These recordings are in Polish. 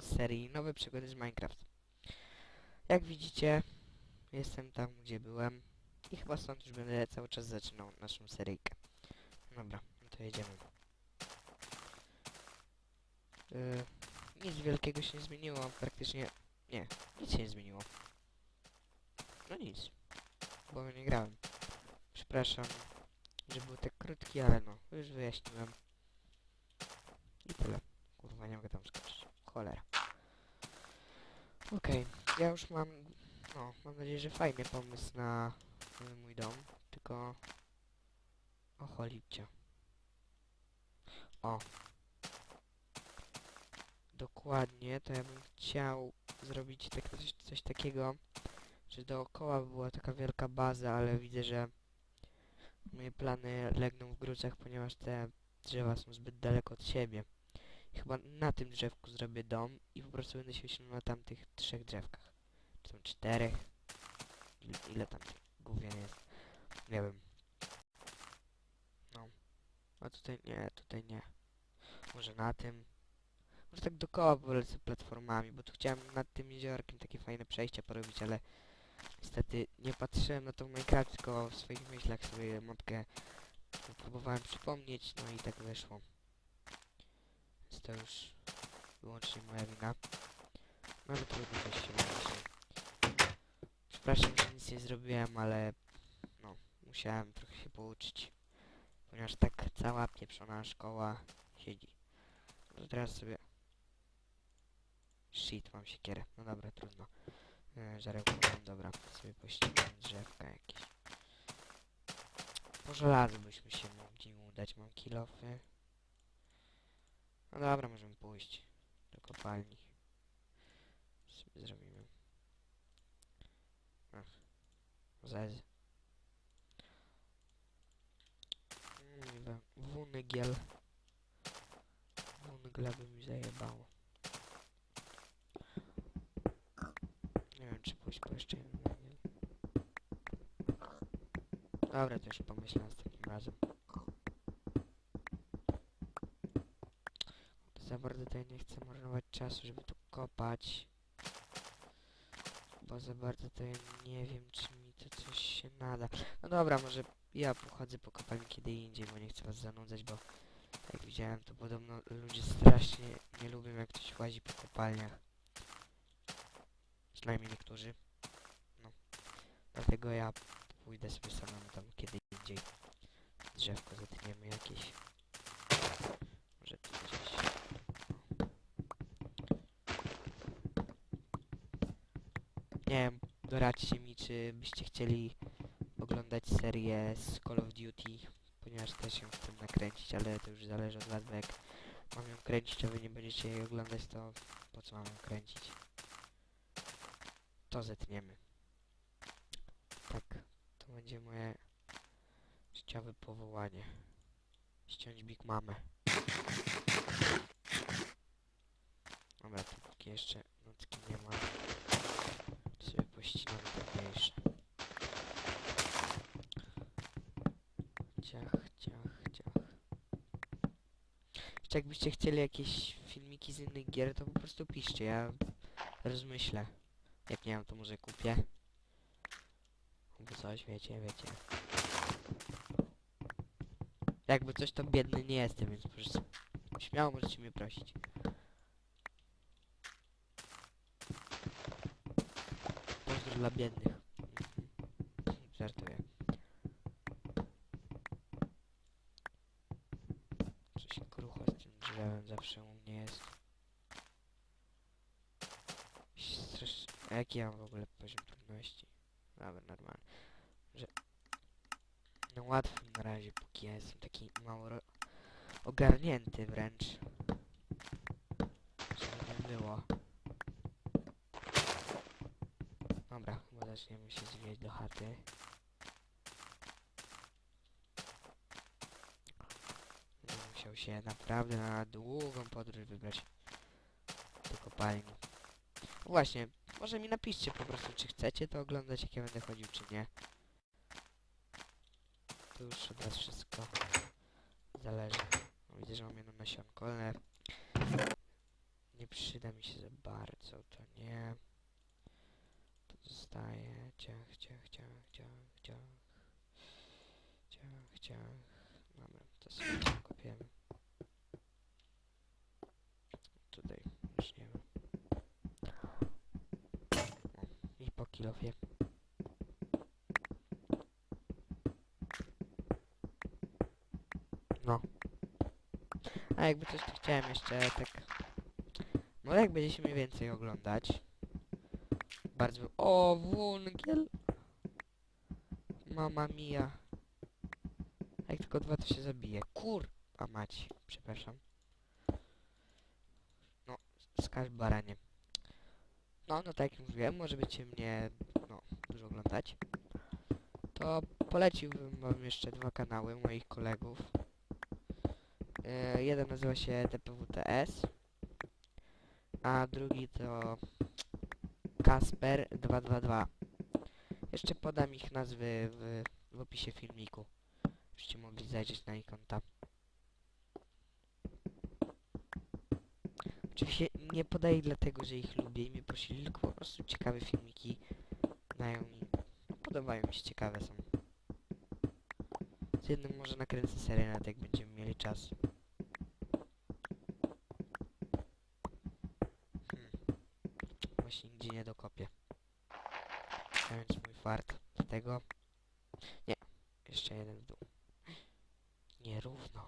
z serii Nowe Przygody z Minecraft. Jak widzicie, jestem tam, gdzie byłem i chyba stąd już będę cały czas zaczynał naszą seryjkę. Dobra, no to jedziemy. Yy, nic wielkiego się nie zmieniło, praktycznie... Nie, nic się nie zmieniło. No nic, bo nie grałem. Przepraszam, że był tak krótki, ale no, już wyjaśniłem. I tyle. Kurwa, nie mogę tam skoczyć. Cholera. Ja już mam, no, mam nadzieję, że fajny pomysł na y, mój dom, tylko... O, cholipcie. O. Dokładnie, to ja bym chciał zrobić tak, coś, coś takiego, że dookoła była taka wielka baza, ale widzę, że moje plany legną w gruzach, ponieważ te drzewa są zbyt daleko od siebie. Chyba na tym drzewku zrobię dom i po prostu będę się na tamtych trzech drzewkach. Tam czterech? Ile, tam gówien jest? Nie wiem. No. A tutaj nie, tutaj nie. Może na tym. Może tak dookoła polecę platformami, bo tu chciałem nad tym jeziorkiem takie fajne przejścia porobić, ale niestety nie patrzyłem na w Minecraft, tylko w swoich myślach sobie mapkę próbowałem przypomnieć, no i tak wyszło. Więc to już wyłącznie moja wina. No ale trudno coś się wymyśli. Przepraszam, że nic nie zrobiłem, ale no, musiałem trochę się pouczyć. Ponieważ tak cała pieprzona szkoła siedzi. No teraz sobie... Shit, mam siekierę. No dobra, trudno. Yy, żarełko mam, dobra. Sobie pościgam drzewka jakieś. Po żelazu byśmy się mogli udać. Mam kilofy. No dobra, możemy pójść do kopalni. Sobie zrobimy. Zez. Mm, Wungiel. Wungla by mi zajebało. Nie wiem, czy pójść po jeszcze jeden. Dobra, to już pomyślę następnym razem. Za bardzo tutaj nie chcę marnować czasu, żeby tu kopać. Bo za bardzo to ja nie wiem, czy się nada. No dobra, może ja pochodzę po kopalni kiedy indziej, bo nie chcę was zanudzać, bo jak widziałem, to podobno ludzie strasznie nie lubią, jak ktoś łazi po kopalniach. Przynajmniej niektórzy. No. Dlatego ja pójdę sobie samemu tam kiedy indziej. Drzewko zetniemy jakieś. Może tu gdzieś. Nie wiem, doradźcie mi, czy byście chcieli oglądać serię z Call of Duty, ponieważ też ją chcę nakręcić, ale to już zależy od was, bo jak mam ją kręcić, a wy nie będziecie jej oglądać, to po co mam ją kręcić? To zetniemy. Tak, to będzie moje życiowe powołanie. Ściąć Big Mamę. Dobra, póki jeszcze nocki nie ma. Te mniejsze. Ciach, ciach, ciach. Jeszcze jakbyście chcieli jakieś filmiki z innych gier, to po prostu piszcie, ja rozmyślę. Jak nie mam, to może kupię. Albo coś, wiecie, wiecie. Jakby coś, to biedny nie jestem, więc po prostu śmiało możecie mnie prosić. Dla biednych. Żartuję. Coś krucho z tym drzewem zawsze u mnie jest. Strasz... A jaki ja mam w ogóle poziom trudności? Dobra, normalnie. Że... No łatwo mi na razie, póki ja jestem taki mało ro... ogarnięty wręcz. Żeby nie było. Dobra, chyba zaczniemy się zwijać do chaty. Będę musiał się naprawdę na długą podróż wybrać do kopalni. Właśnie, może mi napiszcie po prostu, czy chcecie to oglądać, jak ja będę chodził, czy nie. To już od was wszystko zależy. No, widzę, że mam jedno nasionko, ale Nie przyda mi się za bardzo, to nie. To zostaje. Ciach, ciach, ciach, ciach, ciach. Ciach, ciach. Dobra, to sobie kopiemy. Tutaj już nie. O, I po kilofie. No. A jakby coś to chciałem jeszcze tak... Może jak będziecie mnie więcej oglądać. Bardzo. O, wungiel! Mama mia. Jak tylko dwa to się zabije. Kur... A mać, przepraszam. No, skaż baranie. No, no tak jak mówiłem, może będziecie mnie, no, dużo oglądać. To poleciłbym wam jeszcze dwa kanały moich kolegów. E, jeden nazywa się DPWTS, a drugi to Kasper222. Jeszcze podam ich nazwy w, w opisie filmiku, żebyście mogli zajrzeć na ich konta. Oczywiście nie podaję dlatego, że ich lubię i mnie prosili, tylko po prostu ciekawe filmiki dają mi, podobają mi się, ciekawe są. Z jednym może nakręcę serię nawet jak będziemy mieli czas. Hmm. Właśnie nigdzie nie dokopię. A więc mój Dlatego... Nie. Jeszcze jeden w dół. Nierówno.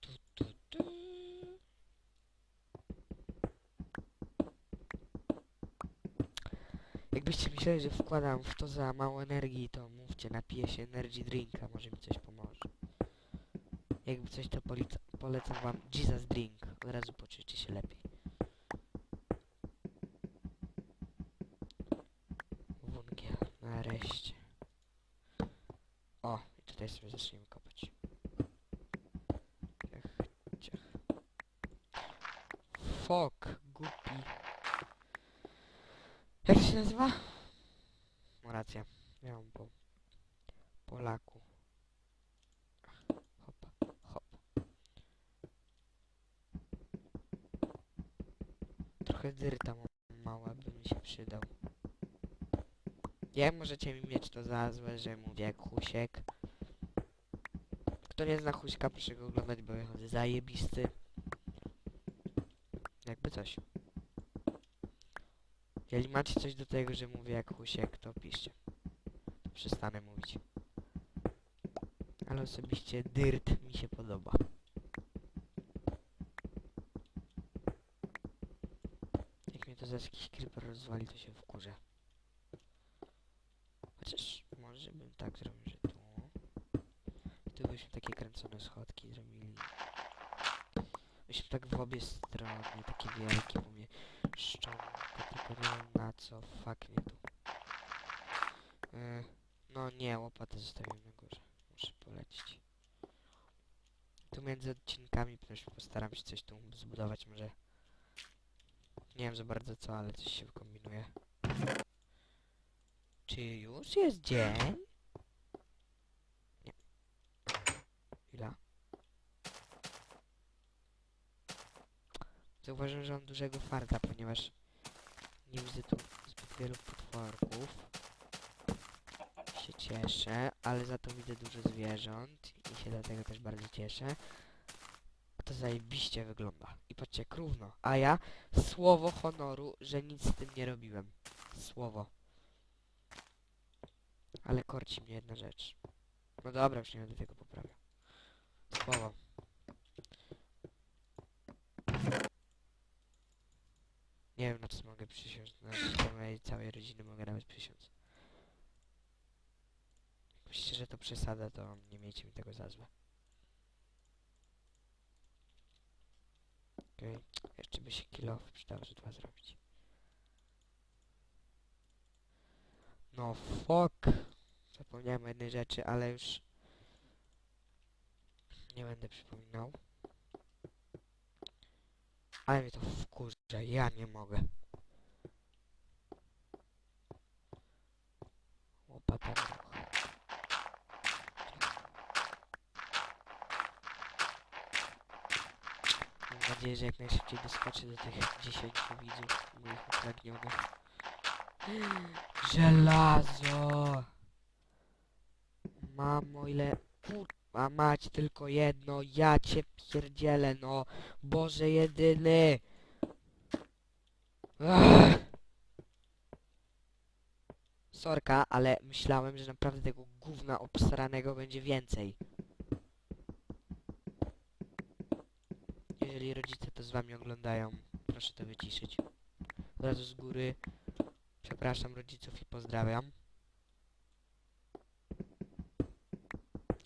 Tu, tu, tu. Jakbyście myśleli, że wkładam w to za mało energii, to mówcie, napiję się energy drinka, może mi coś pomoże. Jakby coś, to polecam wam Jesus Drink. Od razu poczujecie się lepiej. Wungiel, nareszcie. Tutaj sobie zaczniemy kopać. Ciach, ciach. Fok, głupi. Jak się nazywa? No racja, miałem po Polaku. Hop, hop. Trochę dyrta mała, by mi się przydał. Jak możecie mi mieć to za złe, że mówię jak Husiek? Kto nie zna Huśka, proszę go oglądać, bo jest zajebisty. Jakby coś. Jeżeli macie coś do tego, że mówię jak Husiek, to piszcie. Przestanę mówić. Ale osobiście dyrt mi się podoba. Jak mnie to za jakiś creeper rozwali, to się wkurzę. Chociaż może bym tak zrobił, że tu... Tu byśmy takie kręcone schodki zrobili. Byśmy tak w obie strony, takie wielkie, bo mnie szczęka, tylko nie wiem na co, fuck nie tu. E, no nie, łopatę zostawiłem na górze. Muszę polecić. Tu między odcinkami też postaram się coś tu zbudować, może... Nie wiem za bardzo co, ale coś się wykombinuje. Czy już jest dzień? Nie. Chwila. Zauważyłem, że mam dużego farta, ponieważ nie widzę tu zbyt wielu potworków. Się cieszę, ale za to widzę dużo zwierząt i się dlatego też bardzo cieszę. To zajebiście wygląda. I patrzcie, jak równo. A ja słowo honoru, że nic z tym nie robiłem. Słowo. Ale korci mnie jedna rzecz. No dobra, już nie będę tego poprawiał. Słowo. Nie wiem na co mogę przysiąść. Na życie mojej całej rodziny mogę nawet przysiąc. Myślicie, że to przesada, to nie miejcie mi tego za złe. Okej. Jeszcze by się kill przydało, że dwa zrobić. No fuck. Zapomniałem jednej rzeczy, ale już nie będę przypominał. Ale mnie to wkurza, ja nie mogę. Ruch. Mam nadzieję, że jak najszybciej doskoczę do tych 10 widzów moich upragnionych. Żelazo! Mamo, ile... Kurwa mać, tylko jedno, ja cię pierdzielę, no! Boże jedyny! Sorka, ale myślałem, że naprawdę tego gówna obsranego będzie więcej. Jeżeli rodzice to z wami oglądają, proszę to wyciszyć. Od razu z góry przepraszam rodziców i pozdrawiam.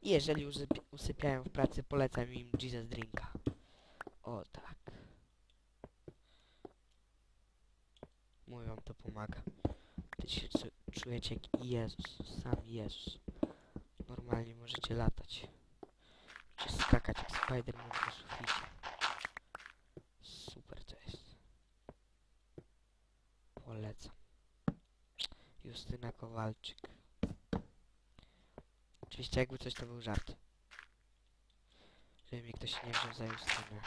I jeżeli usypi- usypiają w pracy, polecam im Jesus Drinka. O tak. Mój wam to pomaga. Ty się czu- czujecie jak Jezus, sam Jezus. Normalnie możecie latać. Możecie skakać jak Spider-Man po suficie. Super to jest. Polecam. Justyna Kowalczyk. Oczywiście jakby coś to był żart. Żeby mi ktoś nie wziął za Justynę.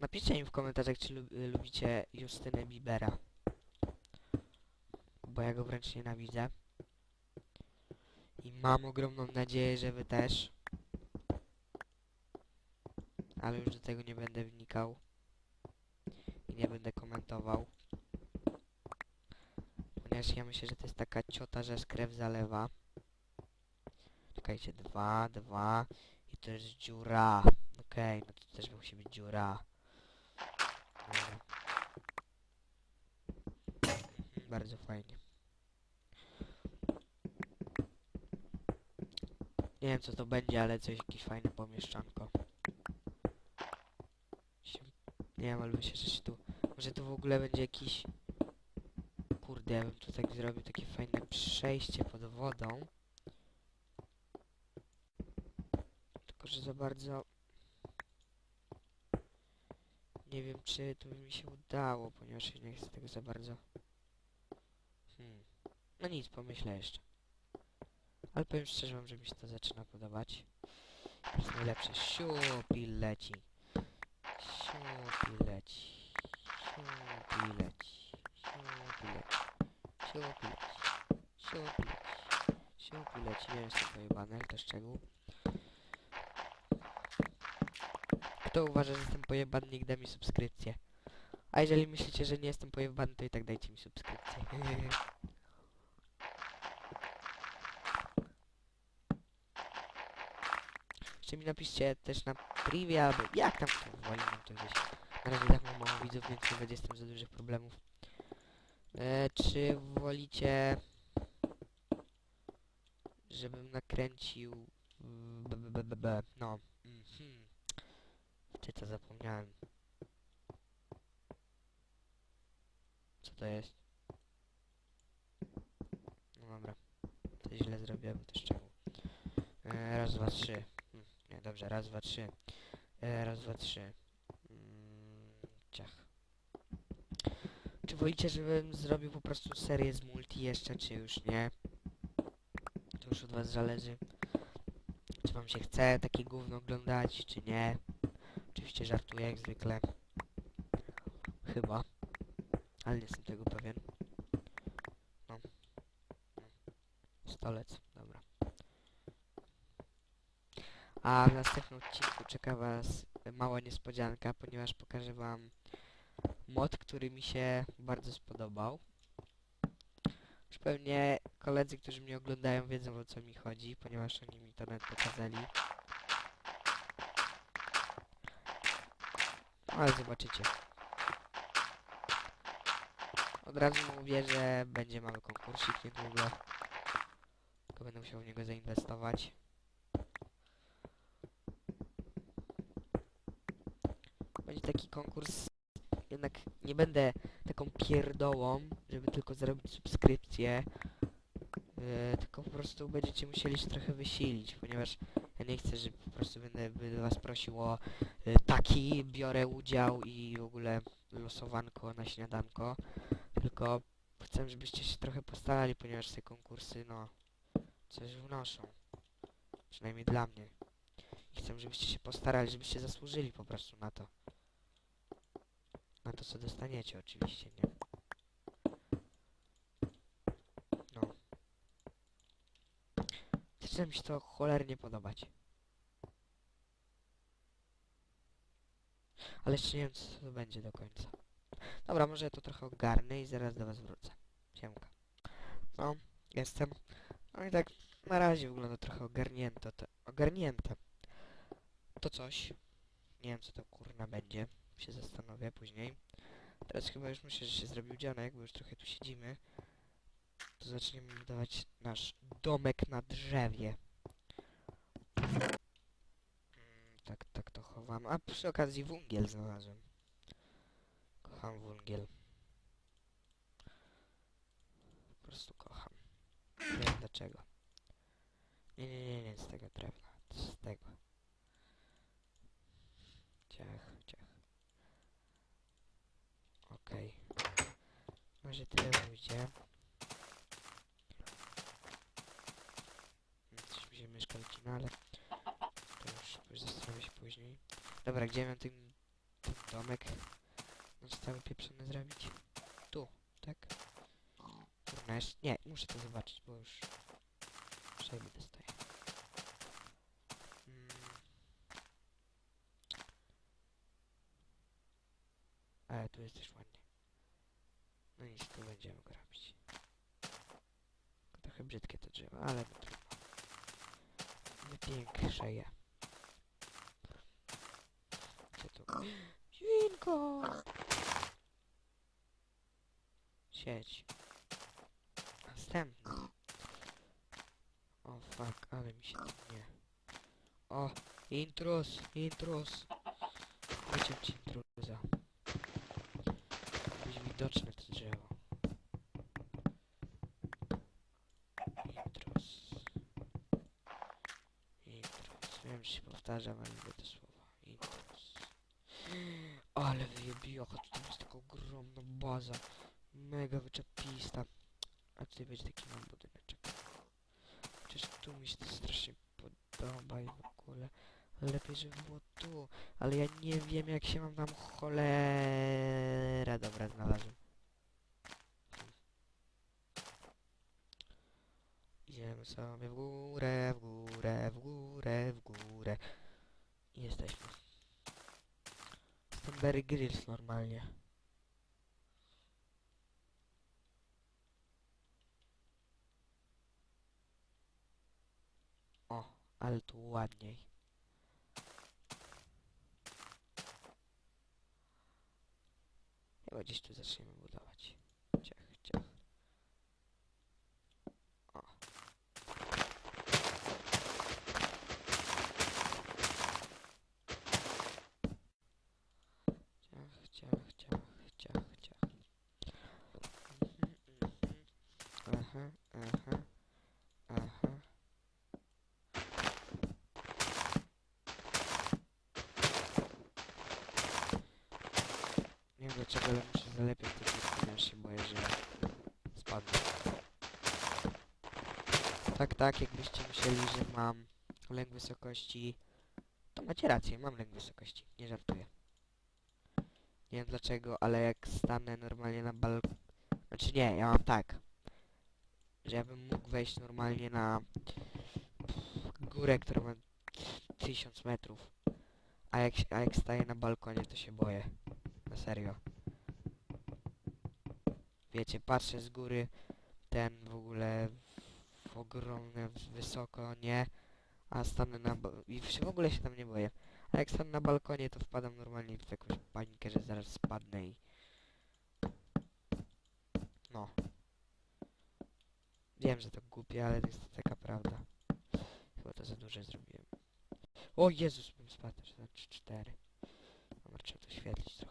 Napiszcie mi w komentarzach, czy y, lubicie Justynę Bibera. Bo ja go wręcz nienawidzę. I mam ogromną nadzieję, że wy też. Ale już do tego nie będę wnikał. I nie będę komentował. Ponieważ ja myślę, że to jest taka ciota, że krew zalewa. Czekajcie, dwa, dwa. I to jest dziura. Okej, no to też musi być dziura. Dobra. Mhm, Bardzo fajnie. Nie wiem co to będzie, ale coś jakieś fajne pomieszczanko. Nie wiem, ale myślę, że się tu... Może tu w ogóle będzie jakiś... Kurde, ja bym tu tak zrobił takie fajne przejście pod wodą. Tylko, że za bardzo... Nie wiem, czy to by mi się udało, ponieważ nie chcę tego za bardzo... No nic, pomyślę jeszcze. Ale powiem szczerze wam, że mi się to zaczyna podobać. Jest najlepsze. Siupi leci. Siupi leci. Siupi leci. Siupi leci. Siupi leci. Siupi leci. Siupi leci. Wiem, jestem pojebany, ale to szczegół. Kto uważa, że jestem pojebany, niech da mi subskrypcję. A jeżeli myślicie, że nie jestem pojebany, to i tak dajcie mi subskrypcję. Jeszcze mi napiszcie też na privie, albo jak tam to woli mam to gdzieś. Na razie tak mam mało widzów, więc nie będzie z tym za dużych problemów. E, czy wolicie, żebym nakręcił... mm, B, b, b, b, b, no. Mhm. Ty to zapomniałem. Co to jest? No dobra. To źle zrobiłem, to szczegół. E, raz, dwa, trzy. Nie, dobrze, raz, dwa, trzy. E, raz, dwa, trzy. Mm, ciach. Czy wolicie, żebym zrobił po prostu serię z multi jeszcze, czy już nie? To już od was zależy. Czy wam się chce takie gówno oglądać, czy nie? Oczywiście żartuję jak zwykle. Chyba. Ale nie jestem tego pewien. No. no. Stolec, dobra. A w następnym odcinku czeka was mała niespodzianka, ponieważ pokażę wam mod, który mi się bardzo spodobał. Już pewnie koledzy, którzy mnie oglądają wiedzą o co mi chodzi, ponieważ oni mi to nawet pokazali. No, ale zobaczycie. Od razu mówię, że będzie mały konkursik niedługo. Tylko będę musiał w niego zainwestować. Będzie taki konkurs. Jednak nie będę taką pierdołą, żeby tylko zarobić subskrypcję. Yy, tylko po prostu będziecie musieli się trochę wysilić, ponieważ ja nie chcę, że po prostu będę, was prosił o y, taki, biorę udział i w ogóle losowanko na śniadanko. Tylko chcę, żebyście się trochę postarali, ponieważ te konkursy, no, coś wnoszą. Przynajmniej dla mnie. Chcę, żebyście się postarali, żebyście zasłużyli po prostu na to. Na to, co dostaniecie oczywiście, nie? No. Zaczyna mi się to cholernie podobać. Ale jeszcze nie wiem, co to będzie do końca. Dobra, może ja to trochę ogarnę i zaraz do was wrócę. Siemka. No, jestem. No i tak na razie wygląda trochę ogarnięto to. Ogarnięte. To coś. Nie wiem, co to kurna będzie. Się zastanowię później. Teraz chyba już myślę, że się zrobił dzionek, bo już trochę tu siedzimy. To zaczniemy budować nasz domek na drzewie. Mm, tak, tak to chowam. A przy okazji wungiel znalazłem. Kocham wungiel. Po prostu kocham. Nie wiem dlaczego. Nie, nie, nie, nie z tego drewna. Z tego. Ciach, Okej. Może tyle pójdzie. Coś mi się wycina, ale to już, już zastanowię się później. Dobra, gdzie miałem ten, ten domek? Znaczy cały pieprzony zrobić? Tu, tak? Jeszcze, nie, muszę to zobaczyć, bo już przejdę dostaję. Mm. Ale tu jest też ładnie. No nic, tu będziemy go robić. Trochę brzydkie to drzewo, ale no trudno. Wypiększe je. Co tu? Świnko! Sieć. Następny. O fuck, ale mi się to nie. O, intrus, intrus. Wyciął ci intruza. Być widoczne to drzewo. Intrus. Intrus. Wiem, że się powtarzam, ale lubię to słowo. Intrus. Ale wyjebiła, chodź, tu jest taka ogromna baza. Mega wyczepista. A tutaj będzie taki mały budyneczek. Chociaż tu mi się to strasznie podoba i w ogóle. Lepiej, żeby było tu. Ale ja nie wiem, jak się mam tam cholera. Dobra, znalazłem. Idziemy sobie w górę, w górę, w górę, w górę. I jesteśmy. Strawberry Grills normalnie. O, ale tu ładniej. Chyba gdzieś tu zaczniemy budować. Ciach, ciach. O. Ciach, ciach, ciach, ciach, ciach. Mhm, mhm. Aha, aha, aha. Nie wiem dlaczego, ale muszę zalepiać te dziurki, ponieważ się boję, że spadnę. Tak, tak, jakbyście myśleli, że mam lęk wysokości, to macie rację, mam lęk wysokości, nie żartuję. Nie wiem dlaczego, ale jak stanę normalnie na bal... Znaczy nie, ja mam tak, że ja bym mógł wejść normalnie na górę, która ma 1000 metrów. A jak, a jak staję na balkonie, to się boję. Na serio. Wiecie, patrzę z góry, ten w ogóle ogromne, wysoko, nie? A stanę na... I w ogóle się tam nie boję. A jak stanę na balkonie, to wpadam normalnie w jakąś panikę, że zaraz spadnę i... No. Wiem, że to głupie, ale to jest taka prawda. Chyba to za duże zrobiłem. O Jezus, bym spadł, to znaczy cztery. Dobra, trzeba to świetlić trochę.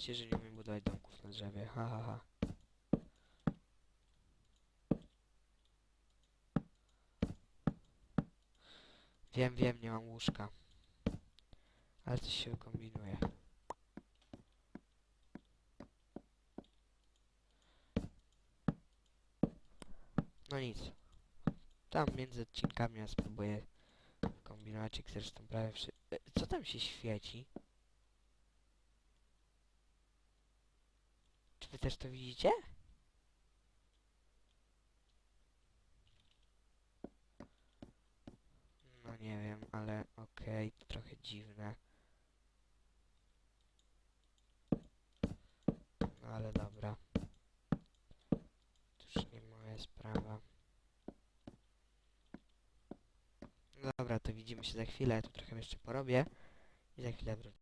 wiecie, że nie umiem budować domków na drzewie. Ha, ha, ha. Wiem, wiem, nie mam łóżka. Ale coś się kombinuje. No nic. Tam między odcinkami ja spróbuję kombinować, jak zresztą prawie. E, co tam się świeci? Wy też to widzicie? No nie wiem, ale okej, to trochę dziwne. No ale dobra. To już nie moja sprawa. Dobra, to widzimy się za chwilę, ja tu trochę jeszcze porobię i za chwilę wrócę.